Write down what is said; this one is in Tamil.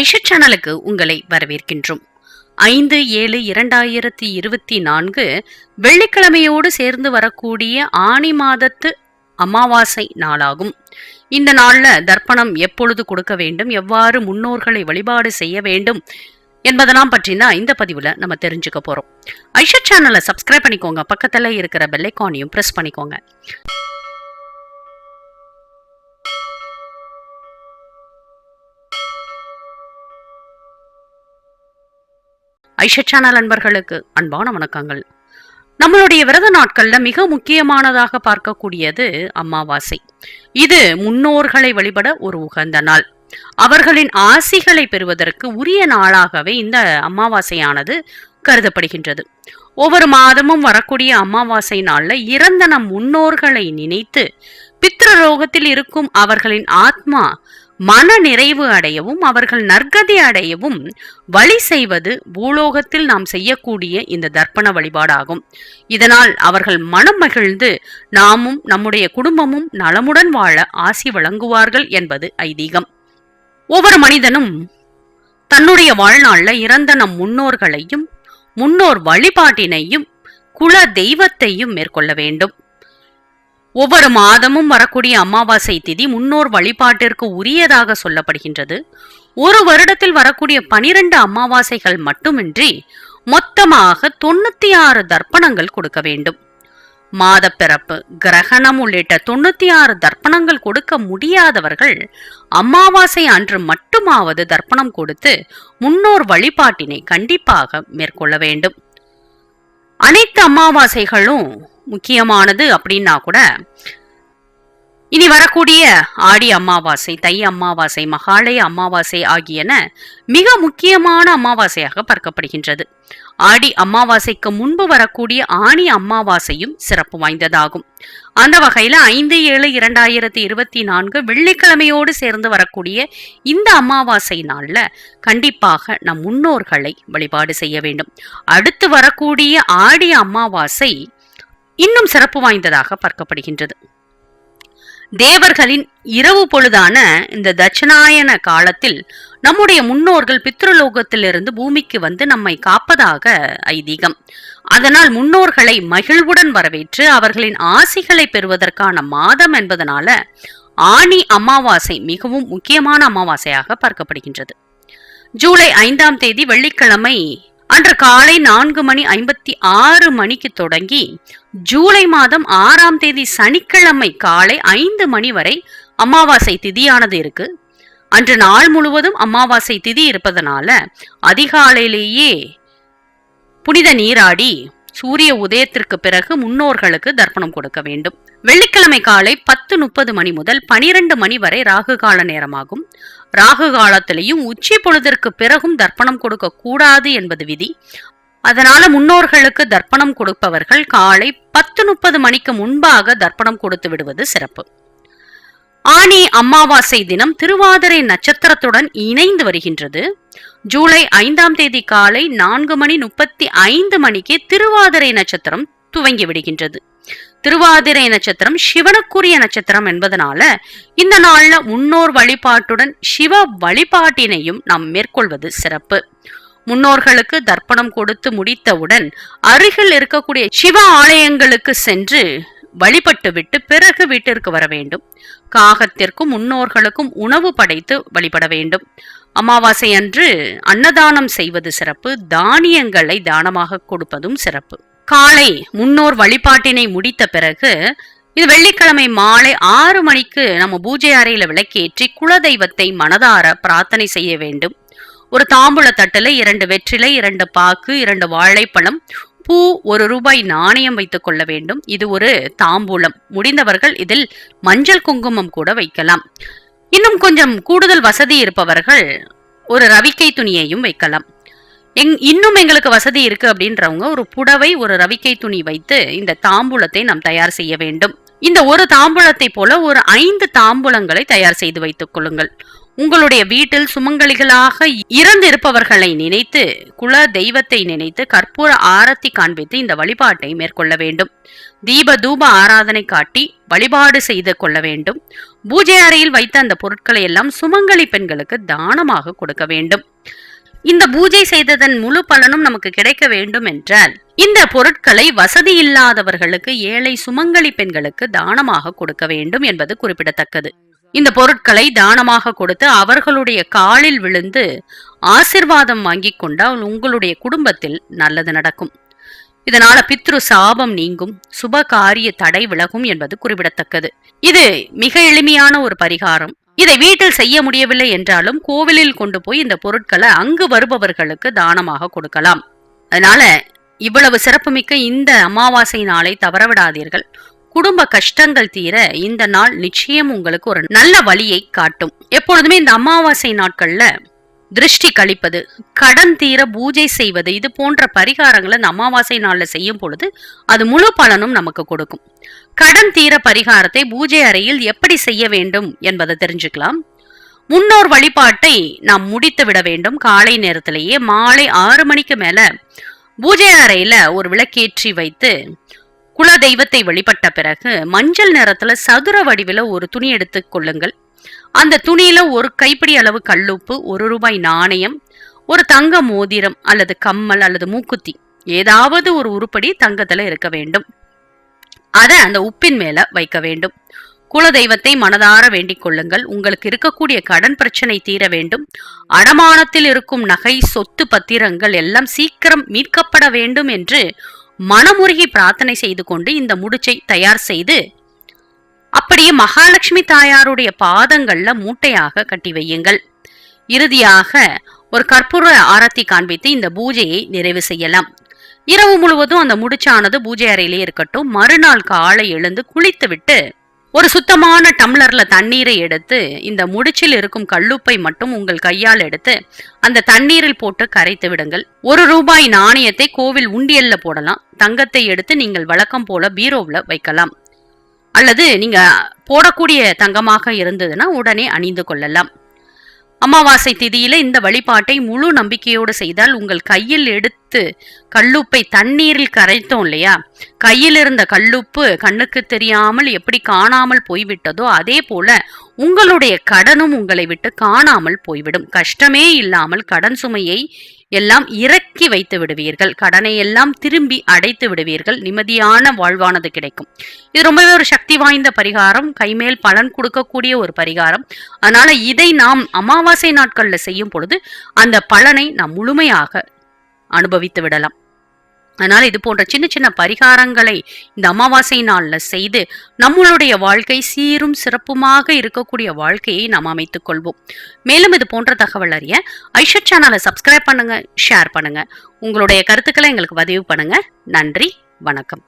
ஐஷா சேனலுக்கு உங்களை வரவேற்கின்றோம். ஐந்து ஏழு இரண்டாயிரத்தி இருபத்தி நான்கு வெள்ளிக்கிழமையோடு சேர்ந்து வரக்கூடிய ஆனி மாதத்து அமாவாசை நாளாகும். இந்த நாளில் தர்ப்பணம் எப்பொழுது கொடுக்க வேண்டும் எவ்வாறு முன்னோர்களை வழிபாடு செய்ய வேண்டும் என்பதெல்லாம் பற்றி தான் இந்த பதிவில் நம்ம தெரிஞ்சுக்க போகிறோம் ஐஷா சேனலை சப்ஸ்கிரைப் பண்ணிக்கோங்க பக்கத்தில் இருக்கிற பெல்லைக்கானையும் பிரஸ் பண்ணிக்கோங்க. ஐஷா சேனல் அன்பர்களுக்கு அன்பான வணக்கங்கள். நம்மளுடைய விரத நாட்களில் மிக முக்கியமானதாக பார்க்கக்கூடியது அமாவாசை. இது முன்னோர்களை வழிபட ஒரு உகந்த நாள். அவர்களின் ஆசிகளை பெறுவதற்கு உரிய நாளாகவே இந்த அமாவாசையானது கருதப்படுகின்றது. ஒவ்வொரு மாதமும் வரக்கூடிய அமாவாசை நாளில் இறந்த நம் முன்னோர்களை நினைத்து பித்திர ரோகத்தில் இருக்கும் அவர்களின் ஆத்மா மன நிறைவு அடையவும் அவர்கள் நற்கதி அடையவும் வழி செய்வது பூலோகத்தில் நாம் செய்யக்கூடிய இந்த தர்ப்பண வழிபாடாகும். இதனால் அவர்கள் மனம் மகிழ்ந்து நாமும் நம்முடைய குடும்பமும் நலமுடன் வாழ ஆசி வழங்குவார்கள் என்பது ஐதீகம். ஒவ்வொரு மனிதனும் தன்னுடைய வாழ்நாள்ல இறந்த நம் முன்னோர்களையும் முன்னோர் வழிபாட்டினையும் குல தெய்வத்தையும் மேற்கொள்ள வேண்டும். ஒவ்வொரு மாதமும் வரக்கூடிய அமாவாசை திதி முன்னோர் வழிபாட்டிற்கு உரியதாக சொல்லப்படுகின்றது. ஒரு வருடத்தில் வரக்கூடிய பனிரெண்டு அமாவாசைகள் மட்டுமின்றி மொத்தமாக தொண்ணூத்தி ஆறு தர்ப்பணங்கள் கொடுக்க வேண்டும். மாதப்பிறப்பு கிரகணம் உள்ளிட்ட தொண்ணூத்தி ஆறு தர்ப்பணங்கள் கொடுக்க முடியாதவர்கள் அமாவாசை அன்று மட்டுமாவது தர்ப்பணம் கொடுத்து முன்னோர் வழிபாட்டினை கண்டிப்பாக மேற்கொள்ள வேண்டும். அனைத்து அமாவாசைகளும் முக்கியமானது அப்படின்னா கூட இனி வரக்கூடிய ஆடி அமாவாசை தை அமாவாசை மகாலய அமாவாசை ஆகியன மிக முக்கியமான அமாவாசையாக பார்க்கப்படுகின்றது. ஆடி அமாவாசைக்கு முன்பு வரக்கூடிய ஆணி அமாவாசையும் சிறப்பு வாய்ந்ததாகும். அந்த வகையில ஐந்து ஏழு இரண்டாயிரத்தி இருபத்தி நான்கு வெள்ளிக்கிழமையோடு சேர்ந்து வரக்கூடிய இந்த அமாவாசை நாள்ல கண்டிப்பாக நம் முன்னோர்களை வழிபாடு செய்ய வேண்டும். அடுத்து வரக்கூடிய ஆடி அமாவாசை இன்னும் சிறப்பு வாய்ந்ததாக பார்க்கப்படுகின்றது. தேவர்களின் இரவு பொழுதான இந்த தட்சிணாயன காலத்தில் நம்முடைய முன்னோர்கள் பித்ருலோகத்திலிருந்து பூமிக்கு வந்து நம்மை காப்பதாக ஐதீகம். அதனால் முன்னோர்களை மகிழ்வுடன் வரவேற்று அவர்களின் ஆசிகளை பெறுவதற்கான மாதம் என்பதனால ஆணி அமாவாசை மிகவும் முக்கியமான அமாவாசையாக பார்க்கப்படுகின்றது. ஜூலை ஐந்தாம் தேதி வெள்ளிக்கிழமை அன்று காலை நான்கு மணி ஐம்பத்தி ஆறு மணிக்கு தொடங்கி ஜூலை மாதம் ஆறாம் தேதி சனிக்கிழமை காலை ஐந்து மணி வரை அமாவாசை திதியானது இருக்கு. அன்று நாள் முழுவதும் அமாவாசை திதி இருப்பதனால அதிகாலையிலேயே புனித நீராடி சூரிய உதயத்திற்கு பிறகு முன்னோர்களுக்கு தர்ப்பணம் கொடுக்க வேண்டும். வெள்ளிக்கிழமை காலை பத்து முப்பது மணி முதல் பனிரெண்டு மணி வரை ராகு கால நேரமாகும். ராகு காலத்திலையும் உச்சி பொழுதிற்கு பிறகும் தர்ப்பணம் கொடுக்க கூடாது என்பது விதி. அதனால முன்னோர்களுக்கு தர்ப்பணம் கொடுப்பவர்கள் காலை பத்து முப்பது மணிக்கு முன்பாக தர்ப்பணம் கொடுத்து விடுவது சிறப்பு. ஆனி அமாவாசை தினம் திருவாதிரை நட்சத்திரத்துடன் இணைந்து வருகின்றது. ஜூலை ஐந்தாம் தேதி காலை நான்கு மணி முப்பத்தி ஐந்து மணிக்கு திருவாதிரை நட்சத்திரம் துவங்கி விடுகின்றது. திருவாதிரை நட்சத்திரம் சிவனுக்குரிய நட்சத்திரம் என்பதனால இந்த நாள்ல முன்னோர் வழிபாட்டுடன் சிவ வழிபாட்டினையும் நாம் மேற்கொள்வது சிறப்பு. முன்னோர்களுக்கு தர்ப்பணம் கொடுத்து முடித்தவுடன் அருகில் இருக்கக்கூடிய சிவ ஆலயங்களுக்கு சென்று வழிபட்டுவிட்டு பிறகு வீட்டிற்கு வர வேண்டும். காகத்திற்கும் முன்னோர்களுக்கும் உணவு படைத்து வழிபட வேண்டும். அமாவாசை அன்று அன்னதானம் செய்வது சிறப்பு. தானியங்களை தானமாக கொடுப்பதும் சிறப்பு. காலை முன்னோர் வழிபாட்டினை முடித்த பிறகு இது வெள்ளிக்கிழமை மாலை ஆறு மணிக்கு நம்ம பூஜை அறையில விளக்கேற்றி குலதெய்வத்தை மனதார பிரார்த்தனை செய்ய வேண்டும். ஒரு தாம்பூல தட்டுல இரண்டு வெற்றிலை இரண்டு பாக்கு இரண்டு வாழைப்பழம் பூ ஒரு ரூபாய் நாணயம் வைத்துக் கொள்ள வேண்டும். இது ஒரு தாம்பூலம். முடிந்தவர்கள் இதில் மஞ்சள் குங்குமம் கூட வைக்கலாம். இன்னும் கொஞ்சம் கூடுதல் வசதி இருப்பவர்கள் ஒரு ரவிக்கை துணியையும் வைக்கலாம். எங் இன்னும் எங்களுக்கு வசதி இருக்கு அப்படின்றவங்க ஒரு புடவை ஒரு ரவிக்கை துணி வைத்து இந்த தாம்பூலத்தை நாம் தயார் செய்ய வேண்டும். இந்த ஒரு தாம்பூலத்தை போல ஒரு ஐந்து தாம்பூலங்களை தயார் செய்து வைத்துக் கொள்ளுங்கள். உங்களுடைய வீட்டில் சுமங்கலிகளாக இறந்திருப்பவர்களை நினைத்து குல தெய்வத்தை நினைத்து கற்பூர ஆரத்தி காண்பித்து இந்த வழிபாட்டை மேற்கொள்ள வேண்டும். தீப தூப ஆராதனை காட்டி வழிபாடு செய்து கொள்ள வேண்டும். பூஜை அறையில் வைத்த அந்த பொருட்களை எல்லாம் சுமங்கலி பெண்களுக்கு தானமாக கொடுக்க வேண்டும். இந்த பூஜை செய்ததன் முழு பலனும் நமக்கு கிடைக்க வேண்டும் என்றால் இந்த பொருட்களை வசதி இல்லாதவர்களுக்கு ஏழை சுமங்கலி பெண்களுக்கு தானமாக கொடுக்க வேண்டும் என்பது குறிப்பிடத்தக்கது. இந்த பொருட்களை தானமாக கொடுத்து அவர்களுடைய காலில் விழுந்து ஆசிர்வாதம் வாங்கி கொண்டால் உங்களுடைய குடும்பத்தில் நல்லது நடக்கும். இதனால பித்ரு சாபம் நீங்கும் சுப காரிய தடை விலகும் என்பது குறிப்பிடத்தக்கது. இது மிக எளிமையான ஒரு பரிகாரம். இதை வீட்டில் செய்ய முடியவில்லை என்றாலும் கோவிலில் கொண்டு போய் இந்த பொருட்களை அங்கு வருபவர்களுக்கு தானமாக கொடுக்கலாம். அதனால இவ்வளவு சிறப்புமிக்க இந்த அமாவாசை நாளை தவறவிடாதீர்கள். குடும்ப கஷ்டங்கள் தீர இந்த நாள் நிச்சயம் உங்களுக்கு ஒரு நல்ல வழியை காட்டும். எப்பொழுதுமே இந்த அமாவாசை நாட்கள்ல திருஷ்டி கழிப்பது கடன் தீர பூஜை செய்வது இது போன்ற பரிகாரங்களை இந்த அமாவாசை நாளில் செய்யும் பொழுது அது முழு பலனும் நமக்கு கொடுக்கும். கடன் தீர பரிகாரத்தை பூஜை அறையில் எப்படி செய்ய வேண்டும் என்பதை தெரிஞ்சுக்கலாம். முன்னோர் வழிபாட்டை நாம் முடித்து விட வேண்டும். காலை நேரத்திலேயே மாலை ஆறு மணிக்கு மேல பூஜை அறையில ஒரு விளக்கேற்றி வைத்து குல தெய்வத்தை வழிபட்ட பிறகு மஞ்சள் நிறத்துல சதுர வடிவில ஒரு துணி எடுத்து கொள்ளுங்கள். அந்த துணியில ஒரு கைப்பிடி அளவு கல்லுப்பு ஒரு ரூபாய் நாணயம் ஒரு தங்க மோதிரம் அல்லது கம்மல் அல்லது மூக்குத்தி ஏதாவது ஒரு உருப்படி தங்கத்துல இருக்க வேண்டும். அதை அந்த உப்பின் மேல வைக்க வேண்டும். குல தெய்வத்தை மனதார வேண்டிக் கொள்ளுங்கள். உங்களுக்கு இருக்கக்கூடிய கடன் பிரச்சனை தீர வேண்டும். அடமானத்தில் இருக்கும் நகை சொத்து பத்திரங்கள் எல்லாம் சீக்கிரம் மீட்கப்பட வேண்டும் என்று மனமுருகி பிரார்த்தனை செய்து கொண்டு இந்த முடிச்சை தயார் செய்து அப்படியே மகாலட்சுமி தாயாருடைய பாதங்கள்ல மூட்டையாக கட்டி வையுங்கள். இறுதியாக ஒரு கற்பூர ஆரத்தி காண்பித்து இந்த பூஜையை நிறைவு செய்யலாம். இரவு முழுவதும் அந்த முடிச்சானது பூஜை அறையிலே இருக்கட்டும். மறுநாள் காலை எழுந்து குளித்துவிட்டு ஒரு சுத்தமான டம்ளர்ல தண்ணீரை எடுத்து இந்த முடிச்சில் இருக்கும் கல்லுப்பை மட்டும் உங்கள் கையால் எடுத்து அந்த தண்ணீரில் போட்டு கரைத்து விடுங்கள். ஒரு ரூபாய் நாணயத்தை கோவில் உண்டியல்ல போடலாம். தங்கத்தை எடுத்து நீங்கள் வழக்கம் போல பீரோவில் வைக்கலாம். அல்லது நீங்க போடக்கூடிய தங்கமாக இருந்ததுன்னா உடனே அணிந்து கொள்ளலாம். அமாவாசை திதியில இந்த வழிபாட்டை முழு நம்பிக்கையோடு செய்தால் உங்கள் கையில் எடுத்து கல்லுப்பை தண்ணீரில் கரைத்தோம் இல்லையா? கையில் இருந்த கல்லுப்பு கண்ணுக்கு தெரியாமல் எப்படி காணாமல் போய்விட்டதோ அதே போல உங்களுடைய கடனும் உங்களை விட்டு காணாமல் போய்விடும். கஷ்டமே இல்லாமல் கடன் சுமையை எல்லாம் இறக்கி வைத்து விடுவீர்கள். கடனை எல்லாம் திரும்பி அடைத்து விடுவீர்கள். நிம்மதியான வாழ்வானது கிடைக்கும். இது ரொம்பவே ஒரு சக்தி வாய்ந்த பரிகாரம். கைமேல் பலன் கொடுக்கக்கூடிய ஒரு பரிகாரம். அதனால இதை நாம் அமாவாசை நாட்களில் செய்யும் பொழுது அந்த பலனை நாம் முழுமையாக அனுபவித்து விடலாம். அதனால் இது போன்ற சின்ன சின்ன பரிகாரங்களை இந்த அமாவாசை நாளில் செய்து நம்மளுடைய வாழ்க்கை சீரும் சிறப்புமாக இருக்கக்கூடிய வாழ்க்கையை நாம் அமைத்துக் கொள்வோம். மேலும் இது போன்ற தகவல் அறிய ஐஷத் சேனலை சப்ஸ்கிரைப் பண்ணுங்கள் ஷேர் பண்ணுங்கள் உங்களுடைய கருத்துக்களை எங்களுக்கு பதிவு பண்ணுங்கள் நன்றி வணக்கம்.